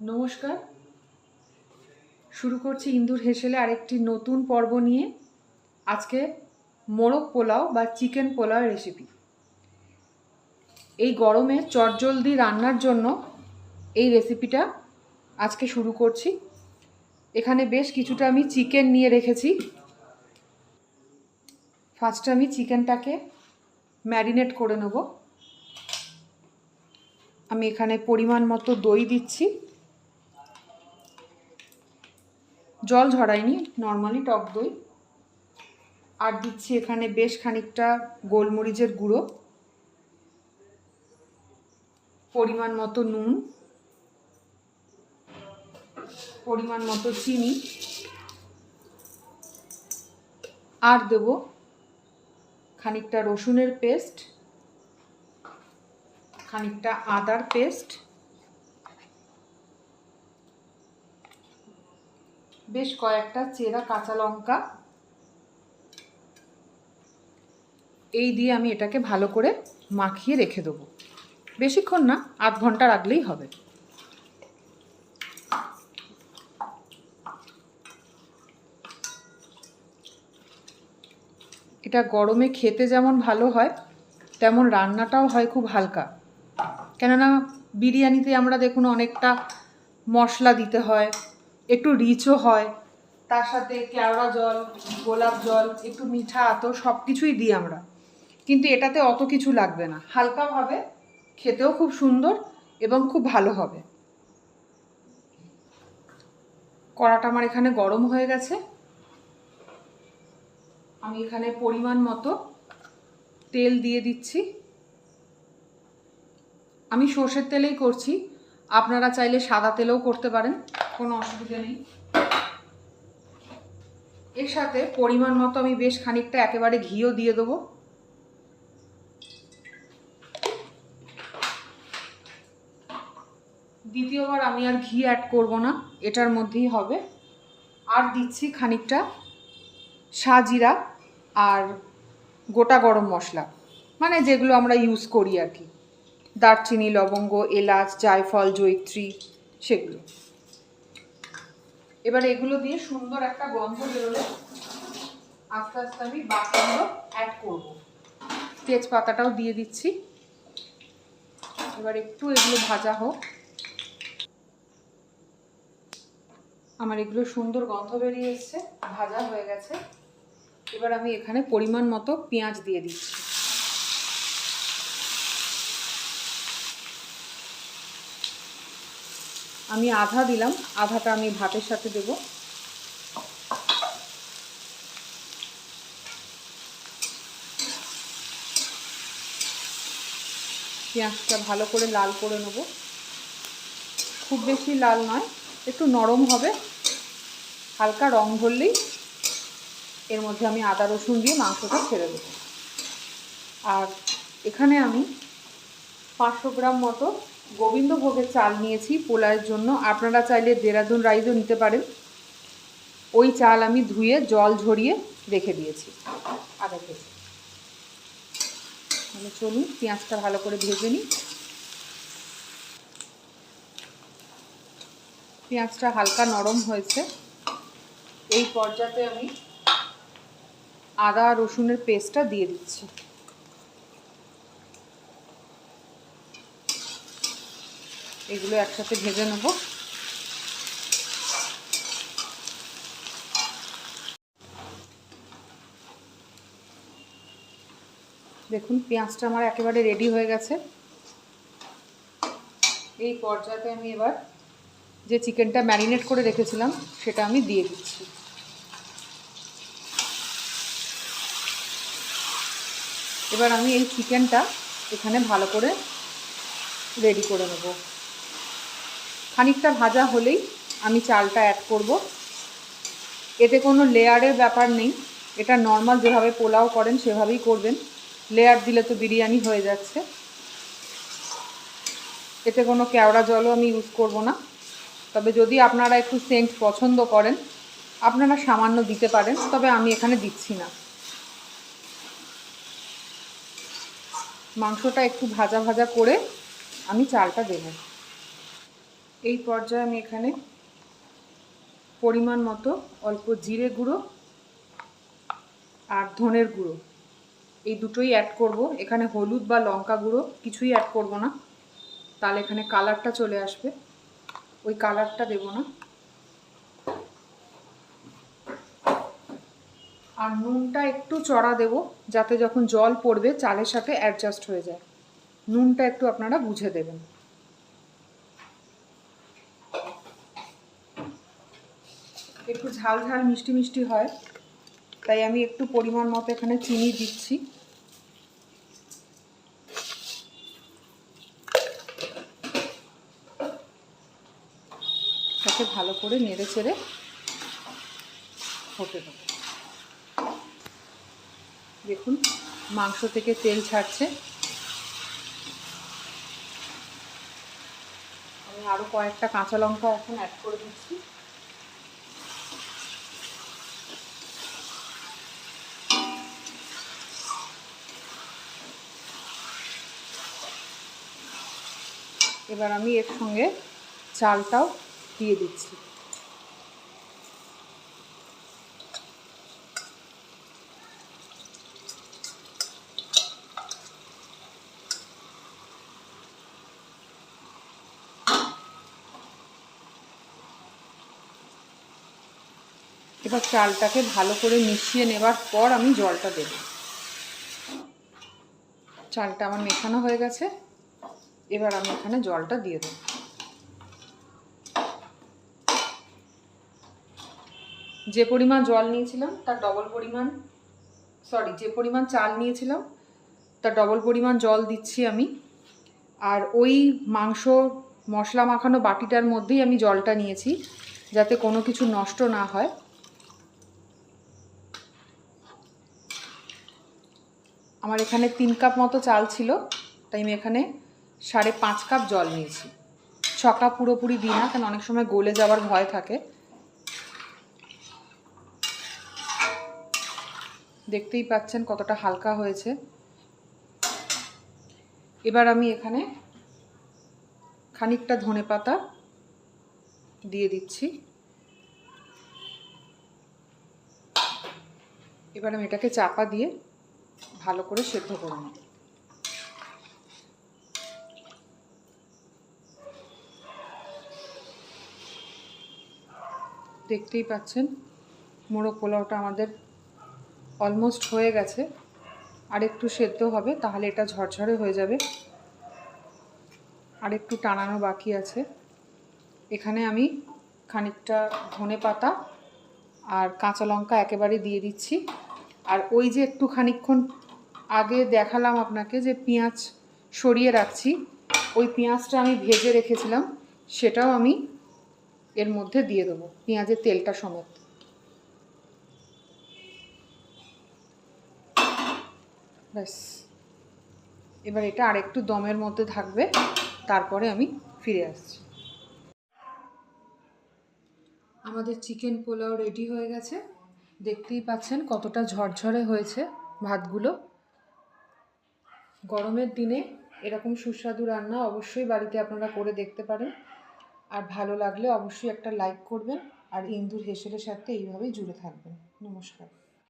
নমস্কার। শুরু করছি ইন্দুর হেসেলে আরেকটি নতুন পর্ব নিয়ে। আজকে মোরগ পোলাও বা চিকেন পোলাও রেসিপি এই গরমে চটজলদি রান্নার জন্য এই রেসিপিটা আজকে শুরু করছি। এখানে বেশ কিছুটা আমি চিকেন নিয়ে রেখেছি। ফার্স্টে আমি চিকেনটাকে ম্যারিনেট করে নেব। আমি এখানে পরিমাণ মতো দই দিচ্ছি। জল ঝরাইনি নর্মালি টক দই। আর দিচ্ছি এখানে বেশ খানিকটা গোলমরিচের গুঁড়ো। পরিমাণ মতো নুন। পরিমাণ মতো চিনি। আর দেব খানিকটা রসুনের পেস্ট খানিকটা আদার পেস্ট বেশ কয়েকটা চেরা কাঁচা লঙ্কা। এই দিয়ে আমি এটাকে ভালো করে মাখিয়ে রেখে দেবো। বেশিক্ষণ না, আধ ঘণ্টা রাখলেই হবে। এটা গরমে খেতে যেমন ভালো হয়, তেমন রান্নাটাও হয় খুব হালকা। কেননা বিরিয়ানিতে আমরা দেখুন অনেকটা মশলা দিতে হয় একটু রিচও হয়, তার সাথে কেওড়া জল, গোলাপ জল, একটু মিঠা আতর সব কিছুই দিই আমরা। কিন্তু এটাতে অত কিছু লাগবে না। হালকাভাবে খেতেও খুব সুন্দর এবং খুব ভালো হবে। কড়াটা আমার এখানে গরম হয়ে গেছে। আমি এখানে পরিমাণ মতো তেল দিয়ে দিচ্ছি। আমি সর্ষের তেলেই করছি। আপনারা চাইলে সাদা তেলেও করতে পারেন, কোনো অসুবিধা নেই। এর সাথে পরিমাণ মতো আমি বেশ খানিকটা একেবারে ঘিও দিয়ে দেবো। দ্বিতীয়বার আমি আর ঘি অ্যাড করব না, এটার মধ্যেই হবে। আর দিচ্ছি খানিকটা সাজিরা আর গোটা গরম মশলা মানে যেগুলো আমরা ইউজ করি আর কি। দারচিনি, লবঙ্গ, এলাচ, জায়ফল, জৈত্রী, সেগুলো। এবার এগুলো দিয়ে সুন্দর একটা গন্ধ বেরোলে আস্তে আস্তে আমি বাকিগুলো অ্যাড করব। তেজপাতাটাও দিয়ে দিচ্ছি। এবার একটু এগুলো ভাজা হোক। আমার এগুলো সুন্দর গন্ধ বেরিয়ে এসছে, ভাজা হয়ে গেছে। এবার আমি এখানে পরিমাণ মতো পেঁয়াজ দিয়ে দিচ্ছি। আমি আধা দিলাম, আধাটা আমি ভাতের সাথে দেব। পেঁয়াজটা ভালো করে লাল করে নেব। খুব বেশি লাল নয়, একটু নরম হবে। হালকা রং ধরলেই এর মধ্যে আমি আদা, রসুন দিয়ে মাংসটা ছেড়ে দেবো। আর এখানে আমি পাঁচশো গ্রাম মতো গোবিন্দভোগের চাল নিয়েছি পোলাওয়ের জন্য। আপনারা চাইলে দেরাদুন রাইসও নিতে পারেন। ওই চাল আমি ধুয়ে, জল ঝরিয়ে রেখে দিয়েছি। আধা কেজি। তাহলে চলুন, পেঁয়াজটা ভালো করে ভেজে নিই। পেঁয়াজটা হালকা নরম হয়েছে। এই পর্যাতে আমি আদা রসুনের পেস্টটা দিয়ে দিচ্ছি। এগুলো একসাথে ভেজে নেব। দেখুন, পেঁয়াজটা আমার একেবারে রেডি হয়ে গেছে। এই পর্যায়ে আমি এবার যে চিকেনটা ম্যারিনেট করে রেখেছিলাম, সেটা আমি দিয়ে দিচ্ছি। এবার আমি এই চিকেনটা এখানে ভালো করে রেডি করে নেব। খানিকটা ভাজা হলেই আমি চালটা অ্যাড করব। এতে কোনো লেয়ারের ব্যাপার নেই। এটা নর্মাল যেভাবে পোলাও করেন সেভাবেই করবেন। লেয়ার দিলে তো বিরিয়ানি হয়ে যাচ্ছে। এতে কোনো কেওড়া জলও আমি ইউজ করব না। তবে যদি আপনারা একটু সেন্ট পছন্দ করেন, আপনারা সামান্য দিতে পারেন, তবে আমি এখানে দিচ্ছি না। মাংসটা একটু ভাজা ভাজা করে আমি চালটা দেব এই পর্যায়ে আমি এখানে পরিমাণ মতো অল্প জিরে গুঁড়ো আর ধনের গুঁড়ো। এই দুটোই অ্যাড করব। এখানে হলুদ বা লঙ্কা গুঁড়ো কিছুই অ্যাড করব না। তাহলে এখানে কালারটা চলে আসবে। ওই কালারটা দেব না। আর নুনটা একটু চড়া দেব, যাতে যখন জল পড়বে, চালের সাথে অ্যাডজাস্ট হয়ে যায়। নুনটা একটু আপনারা বুঝে দেবেন। একটু ঝাল ঝাল মিষ্টি মিষ্টি হয়, তাই আমি একটু পরিমাণ মতো এখানে চিনি দিচ্ছি। তাকে ভালো করে নেড়ে চেড়ে হতে দেবো। দেখুন, মাংস থেকে তেল ছাড়ছে। আমি আরও কয়েকটা কাঁচা লঙ্কা এখন অ্যাড করে দিচ্ছি। এবার আমি এর সঙ্গে চালটাও দিয়ে দিচ্ছি। এবার চালটাকে ভালো করে মিশিয়ে নেবার পর আমি জলটা দেব। চালটা আমার মেশানো হয়ে গেছে। এবার আমি এখানে জলটা দিয়ে দেব। যে পরিমাণ জল নিয়েছিলাম, তার ডবল পরিমাণ সরি যে পরিমাণ চাল নিয়েছিলাম, তার ডবল পরিমাণ জল দিচ্ছি আমি। আর ওই মাংস মশলা মাখানো বাটিটার মধ্যেই আমি জলটা নিয়েছি, যাতে কোনো কিছু নষ্ট না হয়। আমার এখানে তিন কাপ মতো চাল ছিল, তাই আমি এখানে সাড়ে পাঁচ কাপ জল নিয়েছি। ছ কাপ পুরোপুরি দিই না কারণ অনেক সময় গলে যাওয়ার ভয় থাকে। দেখতেই পাচ্ছেন কতটা হালকা হয়েছে। এবার আমি এখানে খানিকটা ধনে পাতা দিয়ে দিচ্ছি। এবার আমি এটাকে চাপা দিয়ে ভালো করে সেদ্ধ করে নেব। দেখতেই পাচ্ছেন মোড়ো পোলাওটা আমাদের অলমোস্ট হয়ে গেছে। আর একটু সেদ্ধ হবে, তাহলে এটা ঝরঝরে হয়ে যাবে। আর একটু টানানো বাকি আছে। এখানে আমি খানিকটা ধনে পাতা আর কাঁচা লঙ্কা একেবারে দিয়ে দিচ্ছি। আর ওই যে একটু খানিকক্ষণ আগে দেখালাম আপনাকে যে পেঁয়াজ সরিয়ে রাখছি, ওই পেঁয়াজটা আমি ভেজে রেখেছিলাম, সেটাও আমি এর মধ্যে দিয়ে দেবো, পেঁয়াজের তেলটা সমেত। ব্যাস। এবার এটা আরেকটু দমের মধ্যে থাকবে, তারপরে আমি ফিরে আসছি। আমাদের চিকেন পোলাও রেডি হয়ে গেছে। দেখতেই পাচ্ছেন কতটা ঝরঝরে হয়েছে ভাতগুলো। গরমের দিনে এরকম সুস্বাদু রান্না অবশ্যই বাড়িতে আপনারা করে দেখতে পারেন। আর ভালো লাগলে অবশ্যই একটা লাইক করবেন আর ইন্দুর হেসেলের সাথে এইভাবেই জুড়ে থাকবেন। নমস্কার।